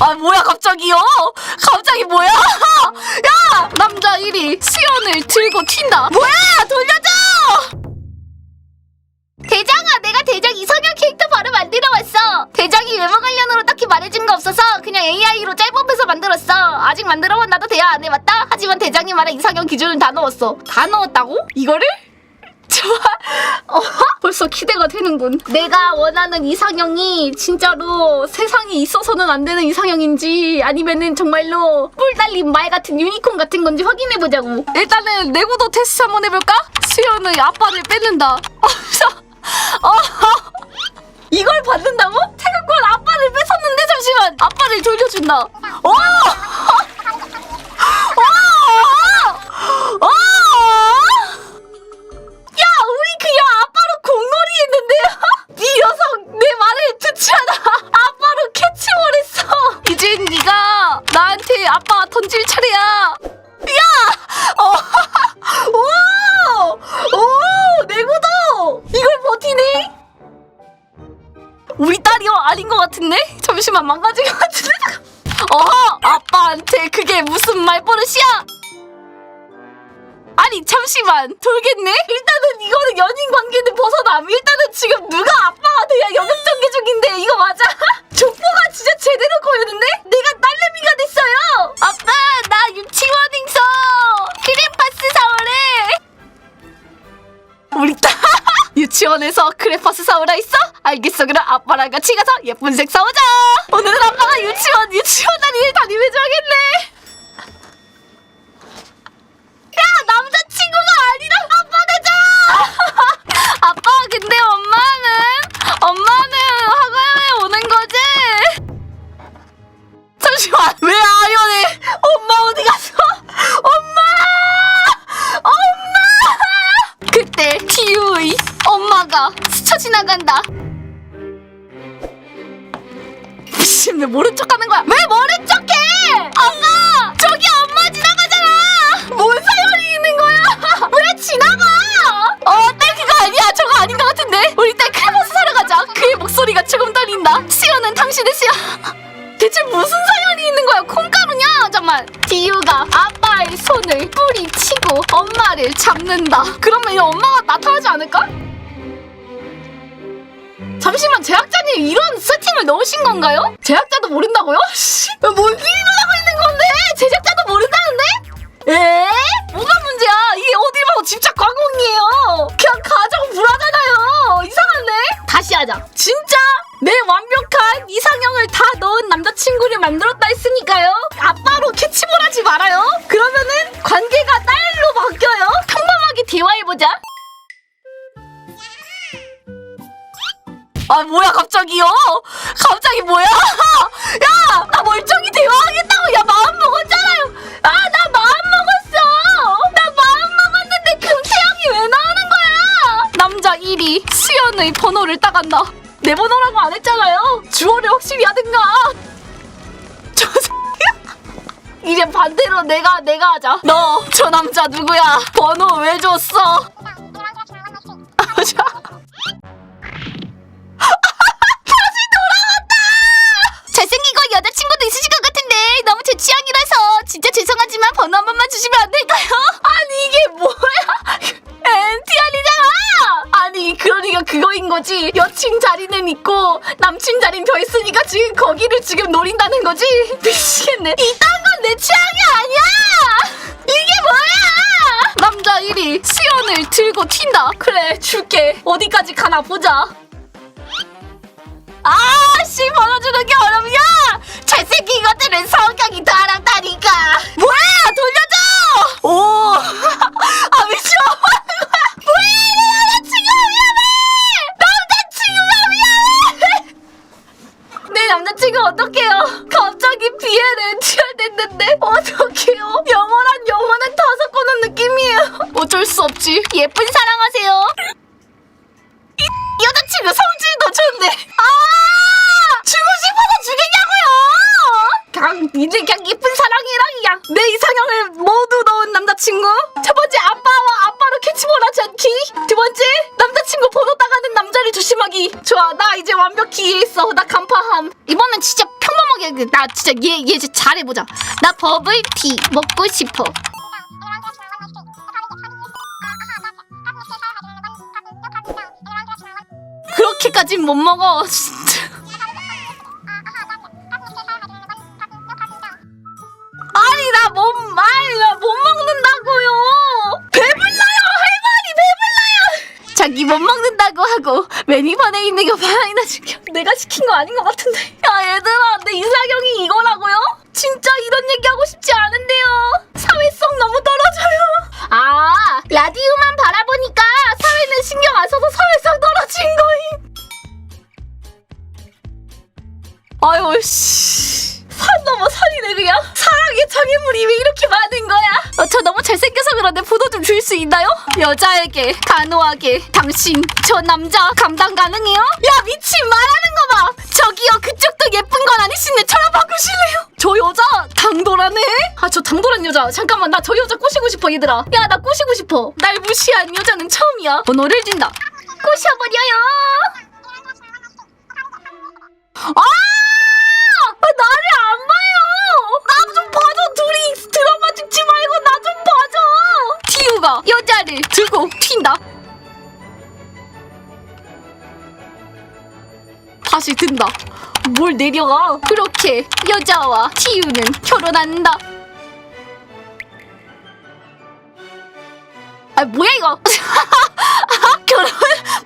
아 뭐야 갑자기요? 갑자기 뭐야? 야 남자 1위 수연을 들고 튄다. 뭐야 돌려줘! 대장아, 내가 대장 이성형 캐릭터 바로 만들어 왔어. 대장이 외모 관련으로 딱히 말해준 거 없어서 그냥 AI로 짤법해서 만들었어. 아직 만들어 본 나도 대화 안 해봤다. 하지만 대장이 말한 이상형 기준은 다 넣었어. 다 넣었다고? 이거를? 좋아. 어, 벌써 기대가 되는군. 내가 원하는 이상형이 진짜로 세상에 있어서는 안 되는 이상형인지 아니면은 정말로 뿔 달린 말 같은 유니콘 같은 건지 확인해 보자고. 일단은 내구도 테스트 한번 해볼까? 수연의 아빠를 뺏는다. 어, 저- 어, 이걸 받는다고? 태극권 아빠를 뺏었는데 잠시만 아빠를 돌려준다. 우리 딸이요? 아닌 것 같은데? 잠시만 망가진 것 같은데? 어허! 아빠한테 그게 무슨 말버릇이야? 아니 잠시만 돌겠네? 일단은 이거는 연인 관계는 벗어남 일단은 지금 누가 아빠 유치원에서 크레파스 사오라 있어? 알겠어. 그럼 아빠랑 같이 가서 예쁜 색 사오자. 오늘은 아빠가 유치원 유치원 다니를 담임해줘야겠네. 야 남자친구가 아니라 아빠 되잖아 아빠 근데 엄마는 미친 왜 모른 척 하는 거야? 왜 모른 척해? 엄마! 저기 엄마 지나가잖아! 뭔 사연이 있는 거야? 왜 지나가? 어딸 그거 아니야? 저거 아닌 것 같은데? 우리 딸 크레버스 사러 가자. 그의 목소리가 조금 떨린다. 시연은 당신의 시연. 대체 무슨 사연이 있는 거야? 콩가루냐? 잠만 디유가 아빠의 손을 뿌리치고 엄마를 잡는다. 그러면 이 엄마가 나타나지 않을까? 잠시만 제작자님 이런 세팅을 넣으신 건가요? 제작자도 모른다고요? 씨, 뭔 일이 일어나고 있는 건데? 제작자도 모른다는데? 에? 뭐가 문제야? 이게 어디 봐도 집착 광공이에요. 그냥 가정 불하잖아요. 이상한데? 다시 하자. 진짜 내 완벽한 이상형을 다 넣은 남자친구를 만들었다 했으니까요. 아빠로 캐치볼 하지 말아요. 그러면은 관계가 딸로 바뀌어요. 평범하게 대화해보자. 아 뭐야 갑자기요? 갑자기 뭐야? 야 나 멀쩡히 대화하겠다고 야 마음 먹었잖아요. 아 나 마음 먹었어. 나 마음 먹었는데 금태형이 왜 나오는 거야? 남자 1위 수연의 번호를 따간다. 내 번호라고 안 했잖아요. 주어를 확실히 하든가. 저. 이제 반대로 내가 내가 하자. 너 저 남자 누구야? 번호 왜 줬어? 자. 자리는 있고 남친 자리는 벼 있으니까 지금 거기를 지금 노린다는 거지? 미치겠네 이딴 건 내 취향이 아니야! 이게 뭐야! 남자 1위 수연을 들고 튄다 그래 줄게 어디까지 가나 보자 아씨 벌어주는 게 어렵냐 잘생긴 것들은 성격이 내 남자친구 어떡해요? 갑자기 비에는 TR됐는데? 어떡해요? 영원한 영원한 다섯 거는 느낌이에요. 어쩔 수 없지. 예쁜 사랑하세요. 이 여자친구 성 이제 완벽히 이해했어. 나 간파함. 이번엔 진짜 평범하게 그- 나 진짜 얘 얘 진짜 잘해보자. 나 버블티 먹고 싶어. 그렇게까진 못 먹어. 진짜. 아니 나못 아니 나못 먹는다고요. 배불러요 할머니 자기 못 먹는다고 하고 메뉴판에 있는 거 반이나 시켜. 내가 시킨 거 아닌 것 같은데. 야 얘들아 내 이사경이 이거라고요? 진짜 이런 얘기 하고 싶지 않은데요. 사회성 너무 떨어져요. 아 라디오만 바라보니까 사회는 신경 안 써서 사회성 떨어진 거임. 아유 씨. 그냥 사랑의 장애물이 왜 이렇게 많은 거야 어, 저 너무 잘생겨서 그런데 번호 좀 줄 수 있나요? 여자에게 간호하게 당신 저 남자 감당 가능해요? 야 미친 말하는 거 봐 저기요 그쪽도 예쁜 건 아니신데 전화 바꾸실래요? 저 여자 당돌하네 아 저 당돌한 여자 잠깐만 나 저 여자 꼬시고 싶어 얘들아 야 나 꼬시고 싶어 날 무시한 여자는 처음이야 번호를 준다 꼬셔버려요 아! 아, 다시 든다. 뭘 내려가? 그렇게 여자와 티우는 결혼한다. 아 뭐야 이거? 결혼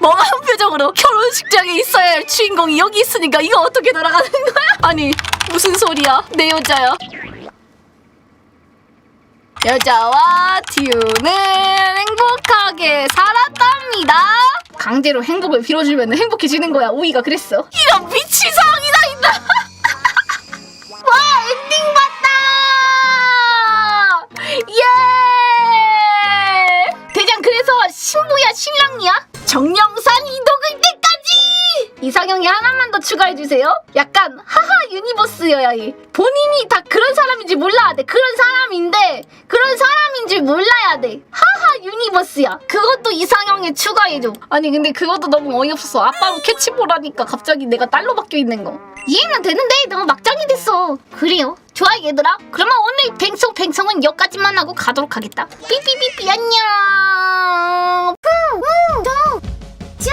멍한 표정으로 결혼식장에 있어야 할 주인공이 여기 있으니까 이거 어떻게 돌아가는 거야? 아니 무슨 소리야? 내 여자야. 여자와 듀는 행복하게 살았답니다. 강제로 행복을 빌어주면 행복해지는 거야. 오이가 그랬어. 이런 미친 상황이 다 있다. 와 엔딩 봤다. 예. 대장 그래서 신부야 신랑이야? 때까지 하나만 더 추가해 주세요. 약간 하하 유니버스여야 해. 본인이 다 그런 사람인지 몰라야 돼. 그런 사람인데 그런 사람인 줄 몰라야 돼. 하하 유니버스야. 그것도 이상형에 추가해 줘. 아니 근데 그것도 너무 어이없었어. 아빠로 캐치볼하니까 갑자기 내가 딸로 바뀌어 있는 거. 이해는 되는데 너무 막장이 됐어. 그래요. 좋아 얘들아. 그러면 오늘 뱅송 뱅송은 여기까지만 하고 가도록 하겠다. 삐삐삐삐 안녕. 푸우도 쭉